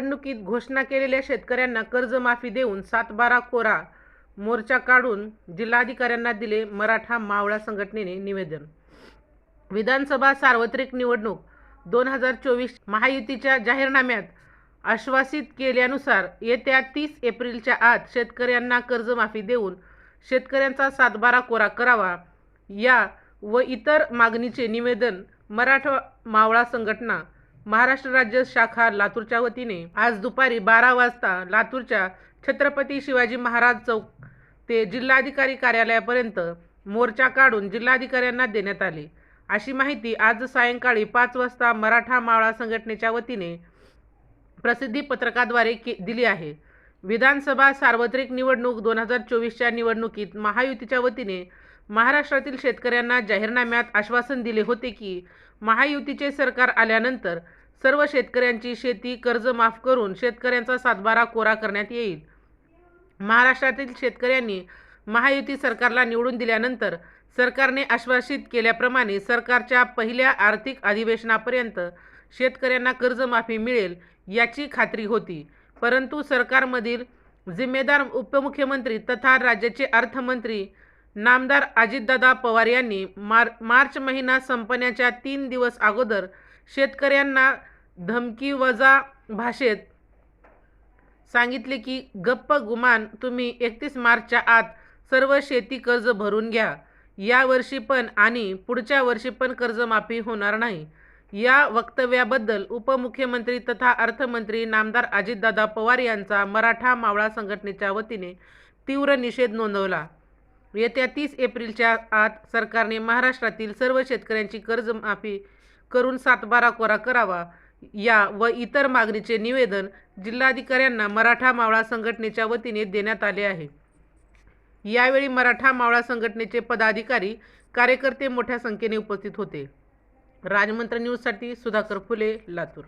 निवडणुकीत घोषणा केलेल्या शेतकऱ्यांना कर्जमाफी देऊन सातबारा कोरा मोर्चा काढून जिल्हाधिकाऱ्यांना दिले मराठा मावळा संघटनेने निवेदन. विधानसभा सार्वत्रिक निवडणूक दोन हजार चोवीस महायुतीच्या जाहीरनाम्यात आश्वासित केल्यानुसार येत्या तीस एप्रिलच्या आत शेतकऱ्यांना कर्जमाफी देऊन शेतकऱ्यांचा सातबारा कोरा करावा या व इतर मागणीचे निवेदन मराठा मावळा संघटना महाराष्ट्र राज्य शाखा लातूरच्या वतीने आज दुपारी बारा वाजता लातूरच्या छत्रपती शिवाजी महाराज चौक ते जिल्हाधिकारी कार्यालयापर्यंत मोर्चा काढून जिल्हाधिकाऱ्यांना देण्यात आले. अशी माहिती आज सायंकाळी पाच वाजता मराठा मावळा संघटनेच्या वतीने प्रसिद्धी पत्रकाद्वारे के दिली आहे. विधानसभा सार्वत्रिक निवडणूक दोन हजार चोवीसच्या निवडणुकीत महायुतीच्या वतीने महाराष्ट्रातील शेतकऱ्यांना जाहीरनाम्यात आश्वासन दिले होते की महायुतीचे सरकार आल्यानंतर सर्व शेतकऱ्यांची शेती कर्ज माफ करून शेतकऱ्यांचा सातबारा कोरा करण्यात येईल. महाराष्ट्रातील शेतकऱ्यांनी महायुती सरकारला निवडून दिल्यानंतर सरकारने आश्वासित केल्याप्रमाणे सरकारच्या पहिल्या आर्थिक अधिवेशनापर्यंत शेतकऱ्यांना कर्जमाफी मिळेल याची खात्री होती. परंतु सरकारमधील जिम्मेदार उपमुख्यमंत्री तथा राज्याचे अर्थमंत्री नामदार अजितदादा पवार यांनी मार मार्च महिना संपण्याच्या तीन दिवस अगोदर शेतकऱ्यांना धमकी वजा भाषेत सांगितले की गप्प गुमान तुम्ही एकतीस मार्चच्या आत सर्व शेती कर्ज भरून घ्या. या वर्षी पण आणि पुढच्या वर्षी पण कर्जमाफी होणार नाही. या वक्तव्याबद्दल उपमुख्यमंत्री तथा अर्थमंत्री नामदार अजितदादा पवार यांचा मराठा मावळा संघटनेच्या वतीने तीव्र निषेध नोंदवला. येत्या तीस एप्रिलच्या आत सरकारने महाराष्ट्रातील सर्व शेतकऱ्यांची कर्जमाफी करून सातबारा कोरा करावा. या व इतर मागणीचे निवेदन जिल्हाधिकाऱ्यांना मराठा मावळा संघटनेच्या वतीने देण्यात आले आहे. यावेळी मराठा मावळा संघटनेचे पदाधिकारी कार्यकर्ते मोठ्या संख्येने उपस्थित होते. राजमंत्र न्यूजसाठी सुधाकर फुले लातूर.